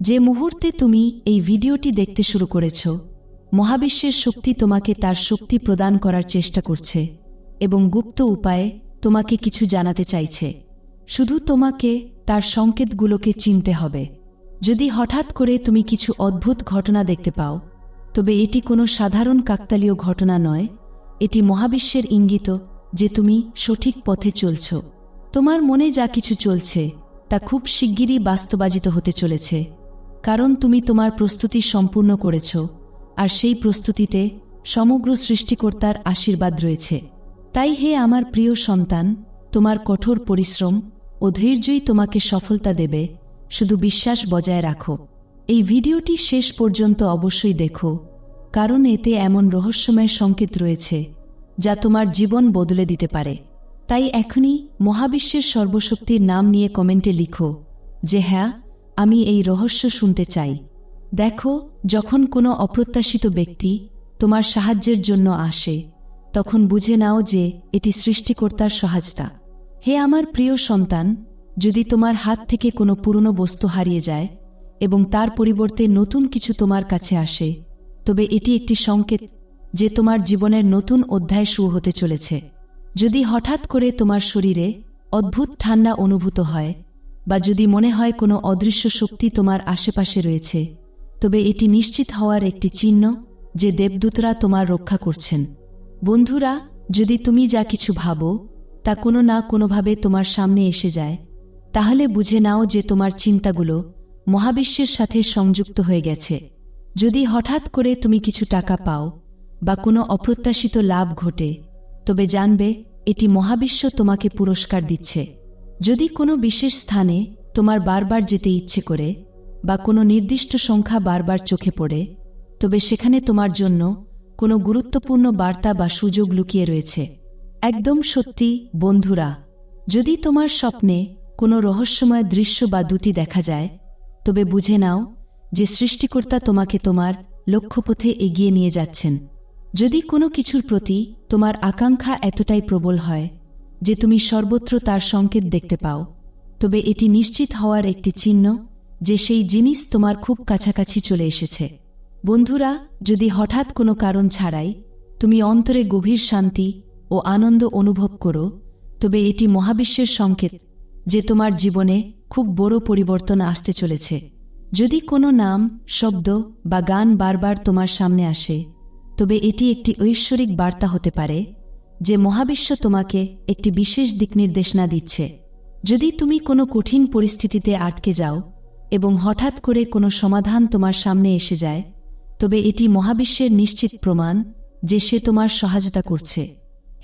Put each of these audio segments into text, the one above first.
যে মুহূর্তে তুমি এই ভিডিওটি দেখতে শুরু করেছ, মহাবিশ্বের শক্তি তোমাকে তার শক্তি প্রদান করার চেষ্টা করছে এবং গুপ্ত উপায়ে তোমাকে কিছু জানাতে চাইছে। শুধু তোমাকে তার সংকেতগুলোকে চিনতে হবে। যদি হঠাৎ করে তুমি কিছু অদ্ভুত ঘটনা দেখতে পাও, তবে এটি কোনো সাধারণ কাকতালীয় ঘটনা নয়, এটি মহাবিশ্বের ইঙ্গিত যে তুমি সঠিক পথে চলছ। তোমার মনে যা কিছু চলছে, তা খুব শিগগিরই বাস্তবায়িত হতে চলেছে। কারণ তুমি তোমার প্রস্তুতি সম্পূর্ণ করেছ, আর সেই প্রস্তুতিতে সমগ্র সৃষ্টিকর্তার আশীর্বাদ রয়েছে। তাই হে আমার প্রিয় সন্তান, তোমার কঠোর পরিশ্রম ও ধৈর্যই তোমাকে সফলতা দেবে, শুধু বিশ্বাস বজায় রাখো। এই ভিডিওটি শেষ পর্যন্ত অবশ্যই দেখো, কারণ এতে এমন রহস্যময় সংকেত রয়েছে, যা তোমার জীবন বদলে দিতে পারে। তাই এখনই মহাবিশ্বের সর্বশক্তির নাম নিয়ে কমেন্টে লিখো যে হ্যাঁ আমি এই রহস্য শুনতে চাই। দেখো, যখন কোনো অপ্রত্যাশিত ব্যক্তি তোমার সাহায্যের জন্য আসে, তখন বুঝে নাও যে এটি সৃষ্টিকর্তার সহায়তা। হে আমার প্রিয় সন্তান, যদি তোমার হাত থেকে কোনো পুরনো বস্তু হারিয়ে যায় এবং তার পরিবর্তে নতুন কিছু তোমার কাছে আসে, তবে এটি একটি সংকেত যে তোমার জীবনের নতুন অধ্যায় শুরু হতে চলেছে। যদি হঠাৎ করে তোমার শরীরে অদ্ভুত ঠান্ডা অনুভূত হয় বা যদি মনে হয় কোনো অদৃশ্য শক্তি তোমার আশেপাশে রয়েছে, তবে এটি নিশ্চিত হওয়ার একটি চিহ্ন যে দেবদূতরা তোমার রক্ষা করছেন। বন্ধুরা, যদি তুমি যা কিছু ভাবো, তা কোনো না কোনোভাবে তোমার সামনে এসে যায়, তাহলে বুঝে নাও যে তোমার চিন্তাগুলো মহাবিশ্বের সাথে সংযুক্ত হয়ে গেছে। যদি হঠাৎ করে তুমি কিছু টাকা পাও বা কোনো অপ্রত্যাশিত লাভ ঘটে, তবে জানবে এটি মহাবিশ্ব তোমাকে পুরস্কার দিচ্ছে। যদি কোনো বিশেষ স্থানে তোমার বারবার যেতে ইচ্ছে করে বা কোনো নির্দিষ্ট সংখ্যা বারবার চোখে পড়ে, তবে সেখানে তোমার জন্য কোনো গুরুত্বপূর্ণ বার্তা বা সুযোগ লুকিয়ে রয়েছে। একদম সত্যি, বন্ধুরা, যদি তোমার স্বপ্নে কোনো রহস্যময় দৃশ্য বা দুটি দেখা যায়, তবে বুঝে নাও যে সৃষ্টিকর্তা তোমাকে তোমার লক্ষ্যপথে এগিয়ে নিয়ে যাচ্ছেন। যদি কোনো কিছুর প্রতি তোমার আকাঙ্ক্ষা এতটাই প্রবল হয় যে তুমি সর্বত্র তার সংকেত দেখতে পাও। তবে এটি নিশ্চিত হওয়ার একটি চিহ্ন যে সেই জিনিস তোমার খুব কাছাকাছি চলে এসেছে। বন্ধুরা, যদি হঠাৎ কোনো কারণ ছাড়াই তুমি অন্তরে গভীর শান্তি ও আনন্দ অনুভব করো, তবে এটি মহাবিশ্বের সংকেত যে তোমার জীবনে খুব বড় পরিবর্তন আসতে চলেছে। যদি কোনো নাম, শব্দ বা গান বারবার তোমার সামনে আসে, তবে এটি একটি ঐশ্বরিক বার্তা হতে পারে যে মহাবিশ্ব তোমাকে একটি বিশেষ দিক নির্দেশনা দিচ্ছে। যদি তুমি কোনো কঠিন পরিস্থিতিতে আটকে যাও এবং হঠাৎ করে কোনো সমাধান তোমার সামনে এসে যায়, তবে এটি মহাবিশ্বের নিশ্চিত প্রমাণ যে সে তোমার সহায়তা করছে।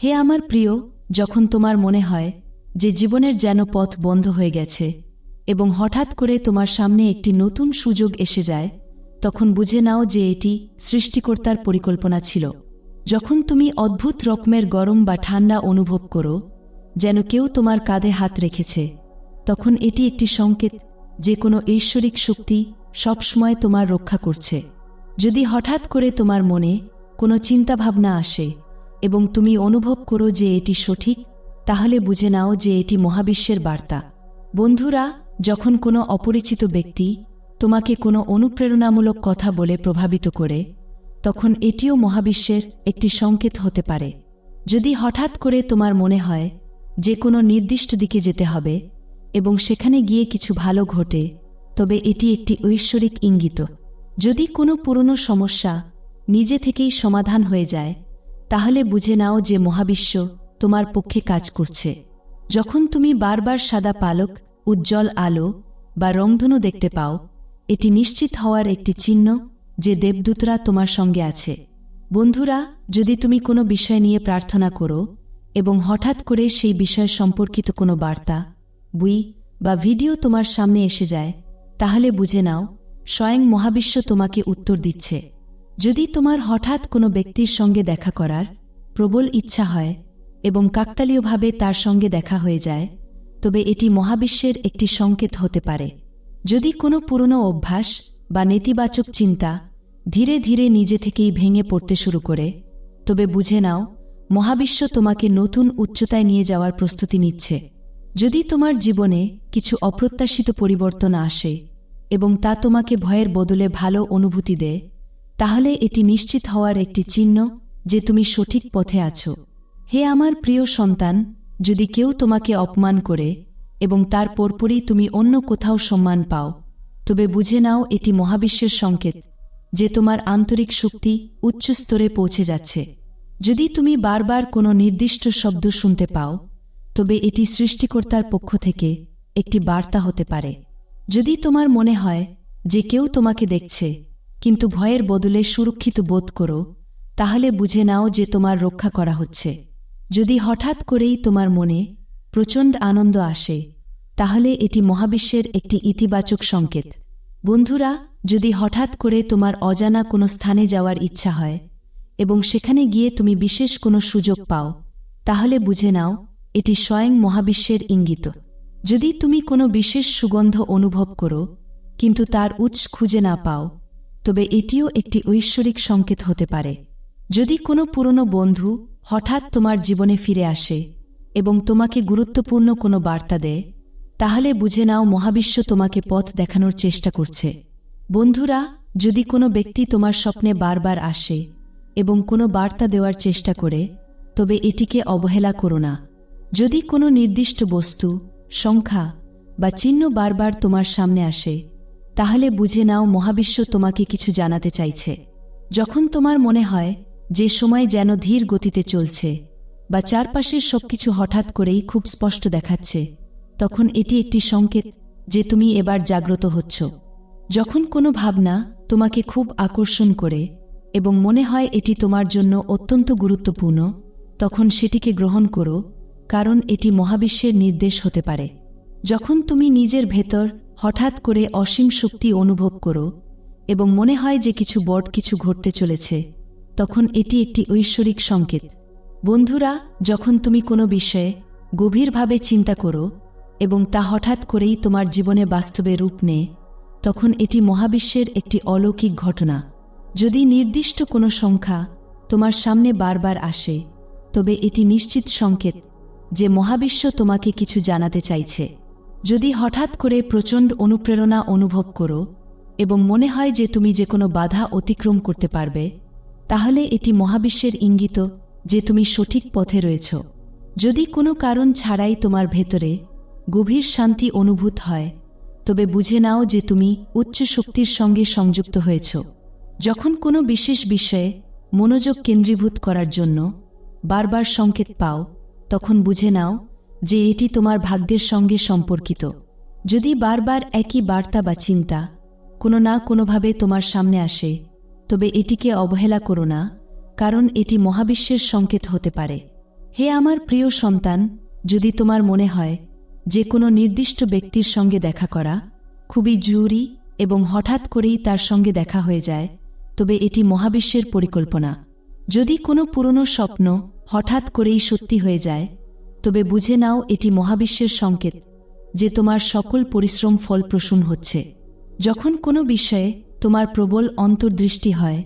হে আমার প্রিয়, যখন তোমার মনে হয় যে জীবনের যেন পথ বন্ধ হয়ে গেছে এবং হঠাৎ করে তোমার সামনে একটি নতুন সুযোগ এসে যায়, তখন বুঝে নাও যে এটি সৃষ্টিকর্তার পরিকল্পনা ছিল। যখন তুমি অদ্ভুত রকমের গরম বা ঠান্ডা অনুভব করো, যেন কেউ তোমার কাঁধে হাত রেখেছে, তখন এটি একটি সংকেত যে কোনো ঐশ্বরিক শক্তি সবসময় তোমার রক্ষা করছে। যদি হঠাৎ করে তোমার মনে কোনো চিন্তাভাবনা আসে এবং তুমি অনুভব করো যে এটি সঠিক, তাহলে বুঝে নাও যে এটি মহাবিশ্বের বার্তা। বন্ধুরা, যখন কোনো অপরিচিত ব্যক্তি তোমাকে কোনো অনুপ্রেরণামূলক কথা বলে প্রভাবিত করে তখন এটিও মহাবিশ্বের একটি সংকেত হতে পারে। যদি হঠাৎ করে তোমার মনে হয় যে কোনো নির্দিষ্ট দিকে যেতে হবে এবং সেখানে গিয়ে কিছু ভালো ঘটে, তবে এটি একটি ঐশ্বরিক ইঙ্গিত। যদি কোনো পুরনো সমস্যা নিজে থেকেই সমাধান হয়ে যায়, তাহলে বুঝে নাও যে মহাবিশ্ব তোমার পক্ষে কাজ করছে। যখন তুমি বারবার সাদা পালক, উজ্জ্বল আলো বা রংধনু দেখতে পাও, এটি নিশ্চিত হওয়ার একটি চিহ্ন যে দেবদূতরা তোমার সঙ্গে আছে। বন্ধুরা, যদি তুমি কোনো বিষয় নিয়ে প্রার্থনা করো এবং হঠাৎ করে সেই বিষয় সম্পর্কিত কোনো বার্তা, বই বা ভিডিও তোমার সামনে এসে যায়, তাহলে বুঝে নাও, স্বয়ং মহাবিশ্ব তোমাকে উত্তর দিচ্ছে। যদি তোমার হঠাৎ কোনো ব্যক্তির সঙ্গে দেখা করার প্রবল ইচ্ছা হয় এবং কাকতালীয়ভাবে তার সঙ্গে দেখা হয়ে যায়, তবে এটি মহাবিশ্বের একটি সংকেত হতে পারে। যদি কোনো পুরনো অভ্যাস বা নেতিবাচক চিন্তা ধীরে ধীরে নিজে থেকেই ভেঙে পড়তে শুরু করে, তবে বুঝে নাও, মহাবিশ্ব তোমাকে নতুন উচ্চতায় নিয়ে যাওয়ার প্রস্তুতি নিচ্ছে। যদি তোমার জীবনে কিছু অপ্রত্যাশিত পরিবর্তন আসে এবং তা তোমাকে ভয়ের বদলে ভালো অনুভূতি দেয়, তাহলে এটি নিশ্চিত হওয়ার একটি চিহ্ন যে তুমি সঠিক পথে আছো। হে আমার প্রিয় সন্তান, যদি কেউ তোমাকে অপমান করে এবং তার পরপরই তুমি অন্য কোথাও সম্মান পাও তবে বুঝে নাও এটি মহাবিশ্বের সংকেত, যে তোমার আন্তরিক শক্তি উচ্চ স্তরে পৌঁছে যাচ্ছে। যদি তুমি বারবার কোনো নির্দিষ্ট শব্দ শুনতে পাও, তবে এটি সৃষ্টিকর্তার পক্ষ থেকে একটি বার্তা হতে পারে। যদি তোমার মনে হয় যে কেউ তোমাকে দেখছে, কিন্তু ভয়ের বদলে সুরক্ষিত বোধ করো, তাহলে বুঝে নাও যে তোমার রক্ষা করা হচ্ছে। যদি হঠাৎ করেই তোমার মনে প্রচণ্ড আনন্দ আসে তাহলে এটি মহাবিশ্বের একটি ইতিবাচক সংকেত। বন্ধুরা, যদি হঠাৎ করে তোমার অজানা কোনো স্থানে যাওয়ার ইচ্ছা হয় এবং সেখানে গিয়ে তুমি বিশেষ কোনো সুযোগ পাও, তাহলে বুঝে নাও, এটি স্বয়ং মহাবিশ্বের ইঙ্গিত। যদি তুমি কোনো বিশেষ সুগন্ধ অনুভব করো, কিন্তু তার উৎস খুঁজে না পাও, তবে এটিও একটি ঐশ্বরিক সংকেত হতে পারে। যদি কোনো পুরনো বন্ধু হঠাৎ তোমার জীবনে ফিরে আসে এবং তোমাকে গুরুত্বপূর্ণ কোনো বার্তা দেয় তাহলে বুঝে নাও মহাবিশ্ব তোমাকে পথ দেখানোর চেষ্টা করছে। বন্ধুরা, যদি কোনো ব্যক্তি তোমার স্বপ্নে বারবার আসে এবং কোনো বার্তা দেওয়ার চেষ্টা করে, তবে এটিকে অবহেলা করো না। যদি কোনো নির্দিষ্ট বস্তু, সংখ্যা বা চিহ্ন বারবার তোমার সামনে আসে, তাহলে বুঝে নাও মহাবিশ্ব তোমাকে কিছু জানাতে চাইছে। যখন তোমার মনে হয় যে সময় যেন ধীর গতিতে চলছে বা চারপাশের সবকিছু হঠাৎ করেই খুব স্পষ্ট দেখাচ্ছে তখন এটি একটি সংকেত যে তুমি এবার জাগ্রত হচ্ছ। যখন কোনো ভাবনা তোমাকে খুব আকর্ষণ করে এবং মনে হয় এটি তোমার জন্য অত্যন্ত গুরুত্বপূর্ণ, তখন সেটিকে গ্রহণ করো, কারণ এটি মহাবিশ্বের নির্দেশ হতে পারে। যখন তুমি নিজের ভেতর হঠাৎ করে অসীম শক্তি অনুভব করো এবং মনে হয় যে কিছু বট কিছু ঘটতে চলেছে, তখন এটি একটি ঐশ্বরিক সংকেত। বন্ধুরা, যখন তুমি কোনো বিষয়ে গভীরভাবে চিন্তা করো এবং তা হঠাৎ করেই তোমার জীবনে বাস্তবে রূপ নেয়, তখন এটি মহাবিশ্বের একটি অলৌকিক ঘটনা। যদি নির্দিষ্ট কোনো সংখ্যা তোমার সামনে বারবার আসে, তবে এটি নিশ্চিত সংকেত যে মহাবিশ্ব তোমাকে কিছু জানাতে চাইছে। যদি হঠাৎ করে প্রচণ্ড অনুপ্রেরণা অনুভব করো এবং মনে হয় যে তুমি যে কোনো বাধা অতিক্রম করতে পারবে, তাহলে এটি মহাবিশ্বের ইঙ্গিত যে তুমি সঠিক পথে রয়েছ। যদি কোনো কারণ ছাড়াই তোমার ভেতরে গভীর শান্তি অনুভূত হয়। তবে বুঝে নাও যে তুমি উচ্চ শক্তির সঙ্গে সংযুক্ত হয়েছ। যখন কোনো বিশেষ বিষয়ে মনোযোগ কেন্দ্রীভূত করার জন্য বারবার সংকেত পাও, তখন বুঝে নাও যে এটি তোমার ভাগ্যের সঙ্গে সম্পর্কিত। যদি বারবার একই বার্তা বা চিন্তা কোনো না কোনোভাবে তোমার সামনে আসে, তবে এটিকে অবহেলা করো না, কারণ এটি মহাবিশ্বের সংকেত হতে পারে। হে আমার প্রিয় সন্তান, যদি তোমার মনে হয় যে কোনো নির্দিষ্ট ব্যক্তির সঙ্গে দেখা করা খুবই জরুরি এবং হঠাৎ করেই তার সঙ্গে দেখা হয়ে যায়, তবে এটি মহাবিশ্বের পরিকল্পনা। যদি কোনো পুরনো স্বপ্ন হঠাৎ করেই সত্যি হয়ে যায়, তবে বুঝে নাও এটি মহাবিশ্বের সংকেত যে তোমার সকল পরিশ্রম ফলপ্রসূন হচ্ছে। যখন কোনো বিষয়ে তোমার প্রবল অন্তর্দৃষ্টি হয়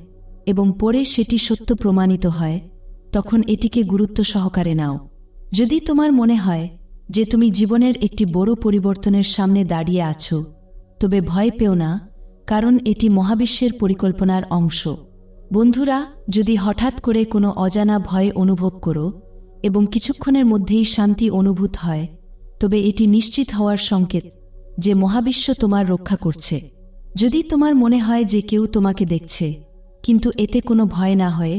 এবং পরে সেটি সত্য প্রমাণিত হয়, তখন এটিকে গুরুত্ব সহকারে নাও। যদি তোমার মনে হয় যে তুমি জীবনের একটি বড় পরিবর্তনের সামনে দাঁড়িয়ে আছো, তবে ভয় পেও না, কারণ এটি মহাবিশ্বের পরিকল্পনার অংশ। বন্ধুরা, যদি হঠাৎ করে কোনো অজানা ভয় অনুভব করো এবং কিছুক্ষণের মধ্যেই শান্তি অনুভূত হয়, তবে এটি নিশ্চিত হওয়ার সংকেত যে মহাবিশ্ব তোমার রক্ষা করছে। যদি তোমার মনে হয় যে কেউ তোমাকে দেখছে, কিন্তু এতে কোনো ভয় না হয়ে,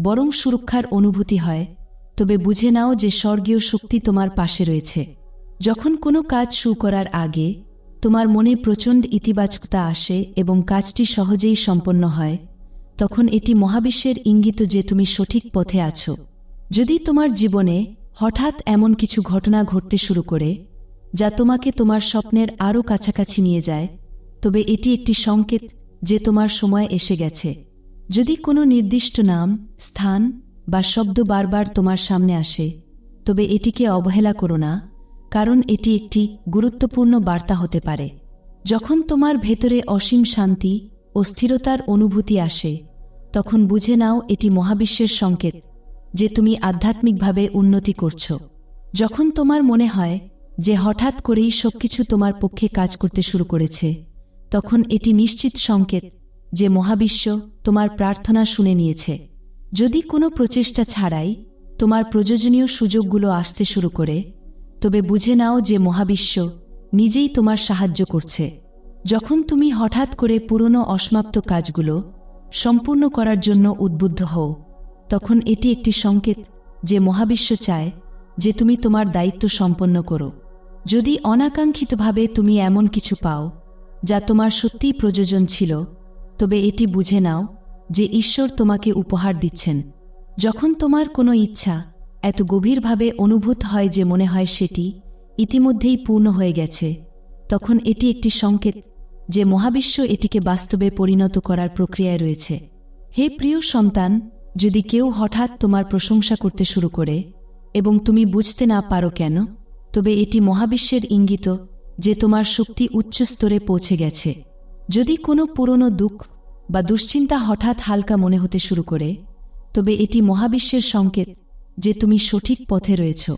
বরং সুরক্ষার অনুভূতি হয় তবে বুঝে নাও যে স্বর্গীয় শক্তি তোমার পাশে রয়েছে। যখন কোনো কাজ শুরু করার আগে তোমার মনে প্রচণ্ড ইতিবাচকতা আসে এবং কাজটি সহজেই সম্পন্ন হয়, তখন এটি মহাবিশ্বের ইঙ্গিত যে তুমি সঠিক পথে আছো। যদি তোমার জীবনে হঠাৎ এমন কিছু ঘটনা ঘটতে শুরু করে, যা তোমাকে তোমার স্বপ্নের আরও কাছাকাছি নিয়ে যায়, তবে এটি একটি সংকেত যে তোমার সময় এসে গেছে। যদি কোনো নির্দিষ্ট নাম, স্থান বা শব্দ বারবার তোমার সামনে আসে, তবে এটিকে অবহেলা করো না, কারণ এটি একটি গুরুত্বপূর্ণ বার্তা হতে পারে। যখন তোমার ভেতরে অসীম শান্তি ও স্থিরতার অনুভূতি আসে, তখন বুঝে নাও এটি মহাবিশ্বের সংকেত, যে তুমি আধ্যাত্মিকভাবে উন্নতি করছ। যখন তোমার মনে হয় যে হঠাৎ করেই সবকিছু তোমার পক্ষে কাজ করতে শুরু করেছে, তখন এটি নিশ্চিত সংকেত যে মহাবিশ্ব তোমার প্রার্থনা শুনে নিয়েছে। যদি কোনো প্রচেষ্টা ছাড়াই তোমার প্রয়োজনীয় সুযোগগুলো আসতে শুরু করে, তবে বুঝে নাও যে মহাবিশ্ব নিজেই তোমার সাহায্য করছে। যখন তুমি হঠাৎ করে পুরনো অসমাপ্ত কাজগুলো সম্পূর্ণ করার জন্য উদ্বুদ্ধ হও, তখন এটি একটি সংকেত যে মহাবিশ্ব চায় যে তুমি তোমার দায়িত্ব সম্পন্ন করো। যদি অনাকাঙ্ক্ষিতভাবে তুমি এমন কিছু পাও যা তোমার সত্যিই প্রয়োজন ছিল, তবে এটি বুঝে নাও যে ঈশ্বর তোমাকে উপহার দিচ্ছেন। যখন তোমার কোনো ইচ্ছা এত গভীরভাবে অনুভূত হয় যে মনে হয় সেটি ইতিমধ্যেই পূর্ণ হয়ে গেছে, তখন এটি একটি সংকেত যে মহাবিশ্ব এটিকে বাস্তবে পরিণত করার প্রক্রিয়ায় রয়েছে। হে প্রিয় সন্তান, যদি কেউ হঠাৎ তোমার প্রশংসা করতে শুরু করে এবং তুমি বুঝতে না পারো কেন, তবে এটি মহাবিশ্বের ইঙ্গিত যে তোমার শক্তি উচ্চ স্তরে পৌঁছে গেছে। যদি কোনো পুরনো দুঃখ বা দুশ্চিন্তা হঠাৎ হালকা মনে হতে শুরু করে, তবে এটি মহাবিশ্বের সংকেত যে তুমি সঠিক পথে রয়েছ।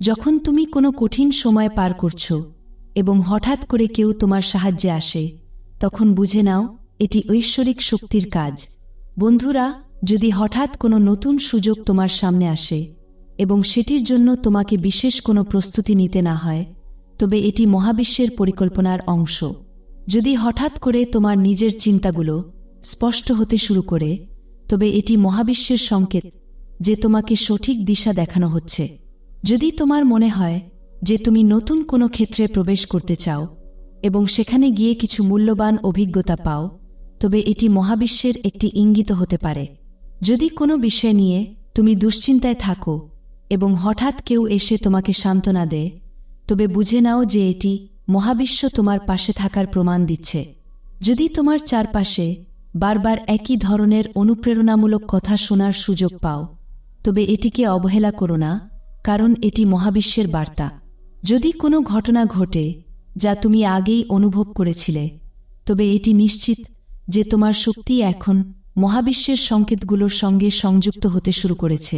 যখন তুমি কোনো কঠিন সময় পার করছ এবং হঠাৎ করে কেউ তোমার সাহায্যে আসে, তখন বুঝে নাও এটি ঐশ্বরিক শক্তির কাজ। বন্ধুরা, যদি হঠাৎ কোনো নতুন সুযোগ তোমার সামনে আসে এবং সেটির জন্য তোমাকে বিশেষ কোনো প্রস্তুতি নিতে না হয়, তবে এটি মহাবিশ্বের পরিকল্পনার অংশ। যদি হঠাৎ করে তোমার নিজের চিন্তাগুলো স্পষ্ট হতে শুরু করে, তবে এটি মহাবিশ্বের সংকেত যে তোমাকে সঠিক দিশা দেখানো হচ্ছে। যদি তোমার মনে হয় যে তুমি নতুন কোনো ক্ষেত্রে প্রবেশ করতে চাও এবং সেখানে গিয়ে কিছু মূল্যবান অভিজ্ঞতা পাও, তবে এটি মহাবিশ্বের একটি ইঙ্গিত হতে পারে। যদি কোনো বিষয় নিয়ে তুমি দুশ্চিন্তায় থাকো এবং হঠাৎ কেউ এসে তোমাকে সান্ত্বনা দেয়, তবে বুঝে নাও যে এটি মহাবিশ্ব তোমার পাশে থাকার প্রমাণ দিচ্ছে। যদি তোমার চারপাশে বারবার একই ধরনের অনুপ্রেরণামূলক কথা শোনার সুযোগ পাও। তবে এটিকে অবহেলা করো না, কারণ এটি মহাবিশ্বের বার্তা। যদি কোনো ঘটনা ঘটে, যা তুমি আগেই অনুভব করেছিলে, তবে এটি নিশ্চিত যে তোমার শক্তি এখন মহাবিশ্বের সংকেতগুলোর সঙ্গে সংযুক্ত হতে শুরু করেছে।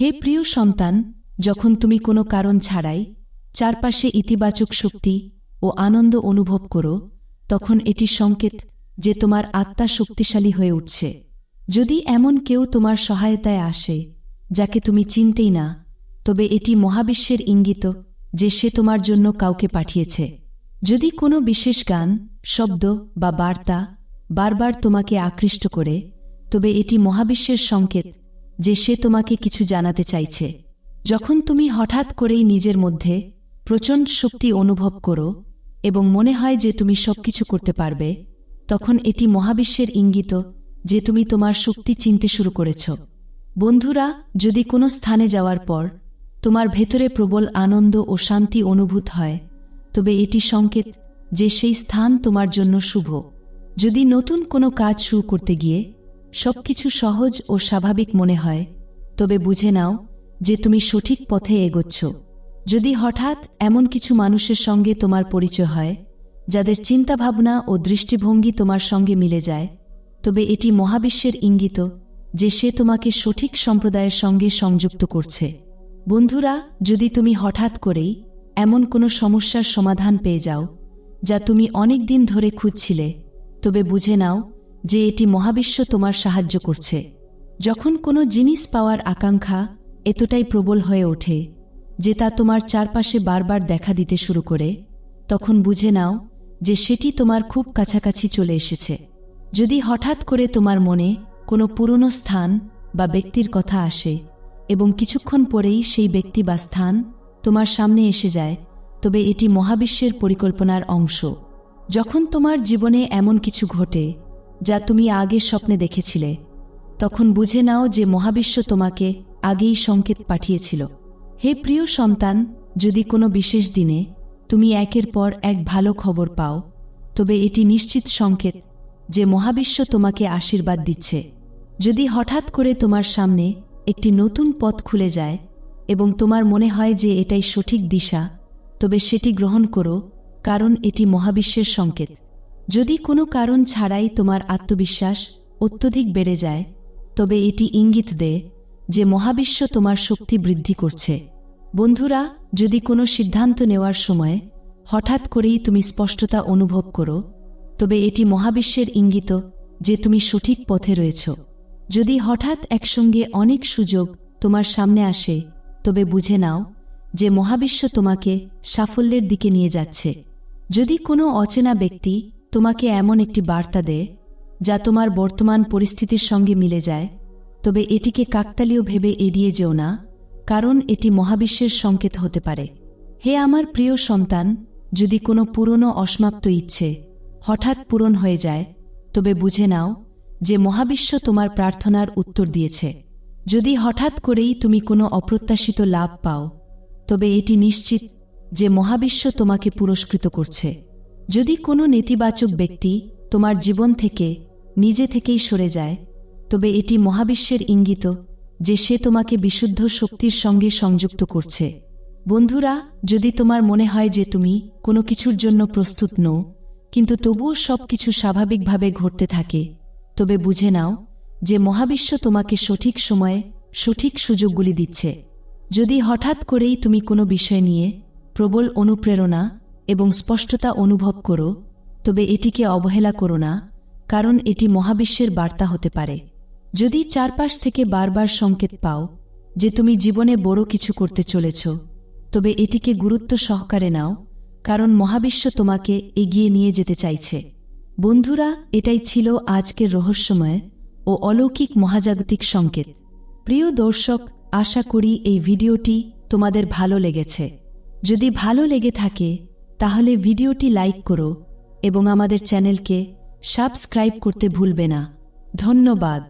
হে প্রিয় সন্তান, যখন তুমি কোনো কারণ ছাড়াই চারপাশে ইতিবাচক শক্তি ও আনন্দ অনুভব করো, তখন এটি সংকেত যে তোমার আত্মা শক্তিশালী হয়ে উঠছে। যদি এমন কেউ তোমার সহায়তায় আসে, যাকে তুমি চিনতেই না, তবে এটি মহাবিশ্বের ইঙ্গিত যে সে তোমার জন্য কাউকে পাঠিয়েছে। যদি কোনো বিশেষ গান, শব্দ বা বার্তা বারবার তোমাকে আকৃষ্ট করে, তবে এটি মহাবিশ্বের সংকেত যে সে তোমাকে কিছু জানাতে চাইছে। যখন তুমি হঠাৎ করেই নিজের মধ্যে প্রচণ্ড শক্তি অনুভব করো এবং মনে হয় যে তুমি সবকিছু করতে পারবে তখন এটি মহাবিশ্বের ইঙ্গিত যে তুমি তোমার শক্তি চিনতে শুরু করেছ। বন্ধুরা, যদি কোনো স্থানে যাওয়ার পর তোমার ভেতরে প্রবল আনন্দ ও শান্তি অনুভূত হয়, তবে এটি সংকেত যে সেই স্থান তোমার জন্য শুভ। যদি নতুন কোনো কাজ শুরু করতে গিয়ে সবকিছু সহজ ও স্বাভাবিক মনে হয়, তবে বুঝে নাও যে তুমি সঠিক পথে এগোচ্ছ। যদি হঠাৎ এমন কিছু মানুষের সঙ্গে তোমার পরিচয় হয় যাদের চিন্তাভাবনা ও দৃষ্টিভঙ্গি তোমার সঙ্গে মিলে যায়, তবে এটি মহাবিশ্বের ইঙ্গিত যে সে তোমাকে সঠিক সম্প্রদায়ের সঙ্গে সংযুক্ত করছে। বন্ধুরা, যদি তুমি হঠাৎ করেই এমন কোনো সমস্যার সমাধান পেয়ে যাও, যা তুমি অনেক দিন ধরে খুঁজছিলে, তবে বুঝে নাও যে এটি মহাবিশ্ব তোমার সাহায্য করছে। যখন কোনো জিনিস পাওয়ার আকাঙ্ক্ষা এতটাই প্রবল হয়ে ওঠে যে তা তোমার চারপাশে বারবার দেখা দিতে শুরু করে, তখন বুঝে নাও যে সেটি তোমার খুব কাছাকাছি চলে এসেছে। যদি হঠাৎ করে তোমার মনে কোনো পুরনো স্থান বা ব্যক্তির কথা আসে এবং কিছুক্ষণ পরেই সেই ব্যক্তি বা স্থান তোমার সামনে এসে যায়, তবে এটি মহাবিশ্বের পরিকল্পনার অংশ। যখন তোমার জীবনে এমন কিছু ঘটে যা তুমি আগে স্বপ্নে দেখেছিলে, তখন বুঝে নাও যে মহাবিশ্ব তোমাকে আগেই সংকেত পাঠিয়েছিল। হে প্রিয় সন্তান, যদি কোনো বিশেষ দিনে তুমি একের পর এক ভালো খবর পাও, তবে এটি নিশ্চিত সংকেত যে মহাবিশ্ব তোমাকে আশীর্বাদ দিচ্ছে। যদি হঠাৎ করে তোমার সামনে একটি নতুন পথ খুলে যায় এবং তোমার মনে হয় যে এটাই সঠিক দিশা, তবে সেটি গ্রহণ করো, কারণ এটি মহাবিশ্বের সংকেত। যদি কোনো কারণ ছাড়াই তোমার আত্মবিশ্বাস অত্যধিক বেড়ে যায়, তবে এটি ইঙ্গিত দেয় যে মহাবিশ্ব তোমার শক্তি বৃদ্ধি করছে। বন্ধুরা যদি কোনো সিদ্ধান্ত নেওয়ার সময় হঠাৎ করেই তুমি স্পষ্টতা অনুভব করো, তবে এটি মহাবিশ্বের ইঙ্গিত যে তুমি সঠিক পথে রয়েছ। যদি হঠাৎ একসঙ্গে অনেক সুযোগ তোমার সামনে আসে, তবে বুঝে নাও যে মহাবিশ্ব তোমাকে সাফল্যের দিকে নিয়ে যাচ্ছে। যদি কোনো অচেনা ব্যক্তি তোমাকে এমন একটি বার্তা দেয়, যা তোমার বর্তমান পরিস্থিতির সঙ্গে মিলে যায়, তবে এটিকে কাকতালীয় ভেবে এড়িয়ে যেও না। কারণ এটি মহাবিশ্বের সংকেত হতে পারে। হে আমার প্রিয় সন্তান, যদি কোনো পুরনো অসমাপ্ত ইচ্ছে হঠাৎ পূরণ হয়ে যায়, তবে বুঝে নাও যে মহাবিশ্ব তোমার প্রার্থনার উত্তর দিয়েছে। যদি হঠাৎ করেই তুমি কোনো অপ্রত্যাশিত লাভ পাও, তবে এটি নিশ্চিত যে মহাবিশ্ব তোমাকে পুরস্কৃত করছে। যদি কোনো নেতিবাচক ব্যক্তি তোমার জীবন থেকে, নিজে থেকেই সরে যায়, তবে এটি মহাবিশ্বের ইঙ্গিত যে সে তোমাকে বিশুদ্ধ শক্তির সঙ্গে সংযুক্ত করছে। বন্ধুরা, যদি তোমার মনে হয় যে তুমি কোনো কিছুর জন্য প্রস্তুত নও, কিন্তু তবুও সব কিছু স্বাভাবিকভাবে ঘটতে থাকে, তবে বুঝে নাও যে মহাবিশ্ব তোমাকে সঠিক সময়ে সঠিক সুযোগগুলি দিচ্ছে। যদি হঠাৎ করেই তুমি কোনো বিষয় নিয়ে প্রবল অনুপ্রেরণা এবং স্পষ্টতা অনুভব করো, তবে এটিকে অবহেলা করো না, কারণ এটি মহাবিশ্বের বার্তা হতে পারে। যদি চারপাশ থেকে বারবার সংকেত পাও যে তুমি জীবনে বড় কিছু করতে চলেছ, তবে এটিকে গুরুত্ব সহকারে নাও, কারণ মহাবিশ্ব তোমাকে এগিয়ে নিয়ে যেতে চাইছে। বন্ধুরা, এটাই ছিল আজকের রহস্যময় ও অলৌকিক মহাজাগতিক সংকেত। প্রিয় দর্শক, আশা করি এই ভিডিওটি তোমাদের ভালো লেগেছে। যদি ভালো লেগে থাকে, তাহলে ভিডিওটি লাইক করো এবং আমাদের চ্যানেলকে সাবস্ক্রাইব করতে ভুলবে না। ধন্যবাদ।